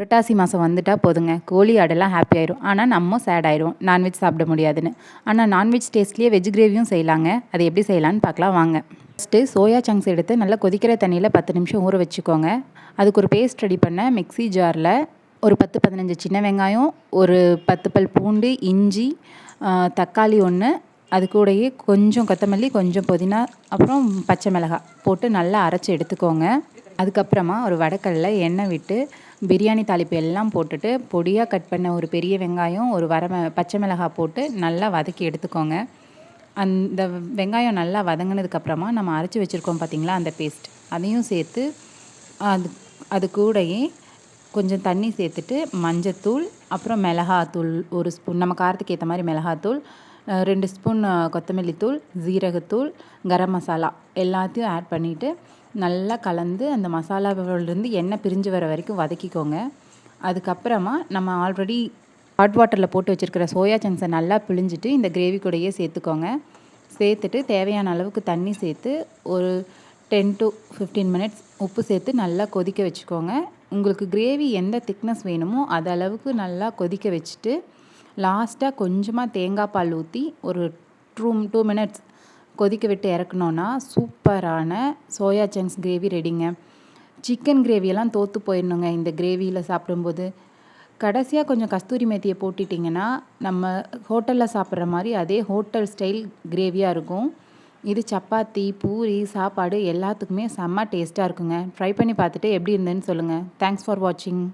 புரட்டாசி மாதம் வந்துட்டால் போதுங்க. கோழி ஆடெல்லாம் ஹாப்பி ஆயிரும். ஆனால் நம்ம சேட் ஆயிரும் நான்வெஜ் சாப்பிட முடியாதுன்னு. ஆனால் நான்வெஜ் டேஸ்ட்லேயே வெஜ் கிரேவியும் செய்யலாங்க. அது எப்படி செய்யலான்னு பார்க்கலாம் வாங்க. ஃபஸ்ட்டு சோயா சங்க்ஸ் எடுத்து நல்லா கொதிக்கிற தண்ணியில் பத்து நிமிஷம் ஊற வச்சுக்கோங்க. அதுக்கு ஒரு பேஸ்ட் ரெடி பண்ண மிக்ஸி ஜாரில் ஒரு பத்து பதினஞ்சு சின்ன வெங்காயம் ஒரு பத்து பல் பூண்டு இஞ்சி தக்காளி ஒன்று அது கூடயே கொஞ்சம் கொத்தமல்லி கொஞ்சம் புதினா அப்புறம் பச்சை மிளகாய் போட்டு நல்லா அரைச்சி எடுத்துக்கோங்க. அதுக்கப்புறமா ஒரு வடக்கல்ல எண்ணெய் விட்டு பிரியாணி தாளிப்பு எல்லாம் போட்டுட்டு பொடியாக கட் பண்ண ஒரு பெரிய வெங்காயம் ஒரு வர பச்சை மிளகாய் போட்டு நல்லா வதக்கி எடுத்துக்கோங்க. அந்த வெங்காயம் நல்லா வதங்கினதுக்கப்புறமா நம்ம அரைச்சி வச்சுருக்கோம் பார்த்திங்களா அந்த பேஸ்ட் அதையும் சேர்த்து அது அது கூடயே கொஞ்சம் தண்ணி சேர்த்துட்டு மஞ்சத்தூள் அப்புறம் மிளகாத்தூள் ஒரு ஸ்பூன் நம்ம காரத்துக்கு ஏற்ற மாதிரி மிளகாத்தூள் ரெண்டு ஸ்பூன் கொத்தமல்லி தூள் ஜீரகத்தூள் கரம் மசாலா எல்லாத்தையும் ஆட் பண்ணிவிட்டு நல்லா கலந்து அந்த மசாலாவிலேருந்து எண்ணெய் பிரிஞ்சு வர வரைக்கும் வதக்கிக்கோங்க. அதுக்கப்புறமா நம்ம ஆல்ரெடி ஹாட் வாட்டரில் போட்டு வச்சுருக்கிற சோயா சங்க்ஸை நல்லா பிழிஞ்சிட்டு இந்த கிரேவி கூடையே சேர்த்துக்கோங்க. சேர்த்துட்டு தேவையான அளவுக்கு தண்ணி சேர்த்து ஒரு டென் டு ஃபிஃப்டீன் மினிட்ஸ் உப்பு சேர்த்து நல்லா கொதிக்க வச்சுக்கோங்க. உங்களுக்கு கிரேவி எந்த திக்னஸ் வேணுமோ அது அளவுக்கு நல்லா கொதிக்க வச்சுட்டு லாஸ்ட்டாக கொஞ்சமாக தேங்காய் பால் ஊற்றி ஒரு டூ டூ மினிட்ஸ் கொதிக்க விட்டு இறக்குனோன்னா சூப்பரான சோயா சங்க்ஸ் கிரேவி ரெடிங்க சிக்கன் கிரேவியெல்லாம் தோற்று போயிடணுங்க இந்த கிரேவியில் சாப்பிடும்போது. கடைசியாக கொஞ்சம் கஸ்தூரி மேத்தியை போட்டுட்டிங்கன்னா நம்ம ஹோட்டலில் சாப்பிட்ற மாதிரி அதே ஹோட்டல் ஸ்டைல் கிரேவியாக இருக்கும். இது சப்பாத்தி பூரி சாப்பாடு எல்லாத்துக்குமே செம்ம டேஸ்ட்டாக இருக்குங்க. ட்ரை பண்ணி பார்த்துட்டு எப்படி இருந்ததுன்னு சொல்லுங்கள் தேங்க்ஸ் ஃபார் வாட்சிங்